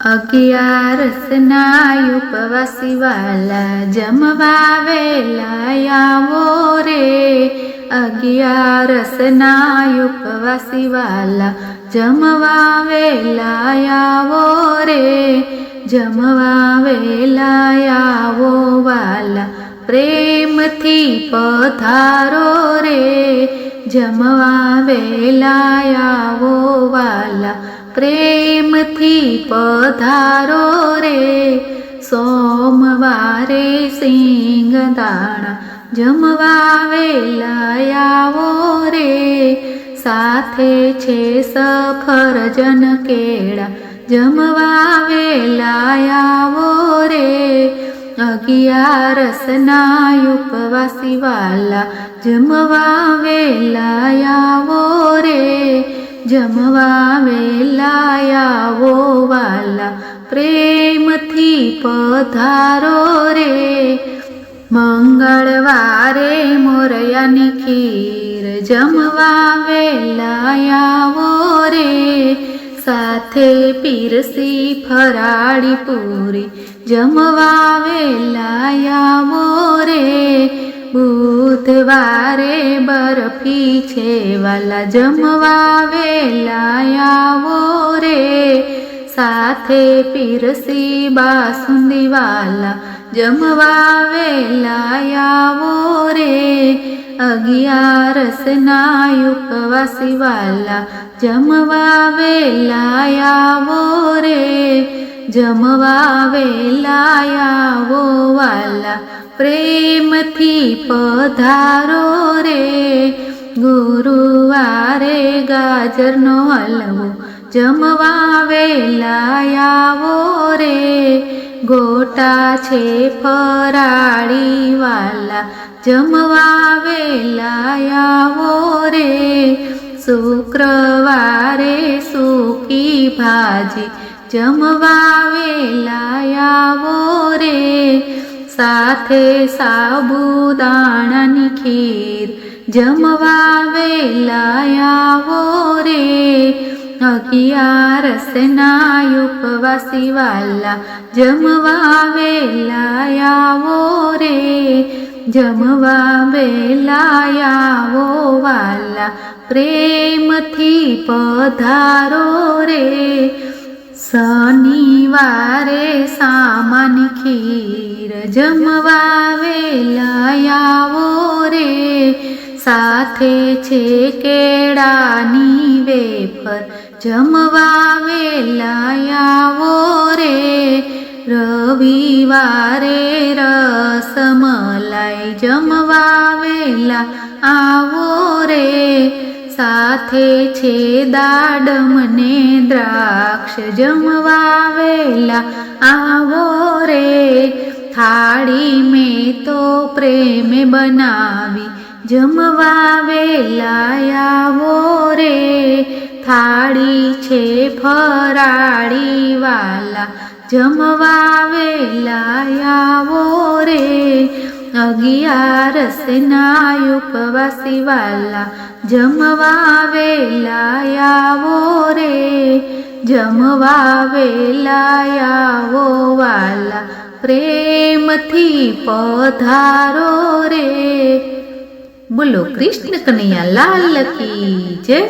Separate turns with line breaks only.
અગિયારસના ઉપવાસી વાલા જમવા વેલા આવો રે. અગિયારસના ઉપવાસી વાલા જમવા વેલા આવો રે. જમવા વેલા આવો વાલા પ્રેમથી પથારો રે. જમવા વેલાયાવો વાલા પ્રેમથી પધારો રે સોમવારે સિંગ દાણા જમવા વેલાયાવો રે સાથે છે સફરજન કેળા જમવા વેલાયાવો રે અગિયારસના ઉપવાસી વાલા જમવા વેલા આવો રે, જમવા વેલા વાલા પ્રેમથી પધારો રે. મંગળવારે મોરયાની ખીર જમવા વેલા આવો રે, સાથે પીરસી ફરાળી પૂરી જમવા વેલા આવો રે. બુધવારે બરફી છે, વાલા જમવા વેલા આવો રે. સાથે પીરસી બાસુંદી વાલા જમવા વેલા આવો રે અગિયારસના ઉપવાસી વાલા જમવા વેલા આવો રે. જમવા વેલા વાલા પ્રેમથી પધારો રે. ગુરુવારે ગાજરનો હલવો જમવા વેલા આવો રે. ગોટા છે ફરાળીવાલા જમવા વેલા આવો રે. શુક્રવારે સૂકી ભાજી જમવા વેલા રે. સાથે સાબુદાણાની ખીર જમવા વેલાયાવો રે. અગિયારસના ઉપવાસી વાલા જમવા વેલાયાવો રે. જમવા વેલાયાવો વાલા પ્રેમથી પધારો રે. શનિવારે સામાન ખીર જમવા વેલાયાવો રે. સાથે છે કેળાની વેફર જમવા વેલાયાવો રે. રવિવારે રસમલાઈ જમવા વેલા આવો રે. સાથે છે દાડમને દ્રાક્ષ જમવા વેલા આવો રે, થાળી મેં તો પ્રેમે બનાવી. જમવા વેલા આવો રે, થાળી છે ફરાળી વાલા જમવા વેલા આવો રે અગિયારસના ઉપવાસી વાલા જમવા વેલા આવો રે, જમવા વેલા આવો વાલા, પ્રેમથી પધારો રે. બોલો, કૃષ્ણ કનૈયા, લાલ કી જય.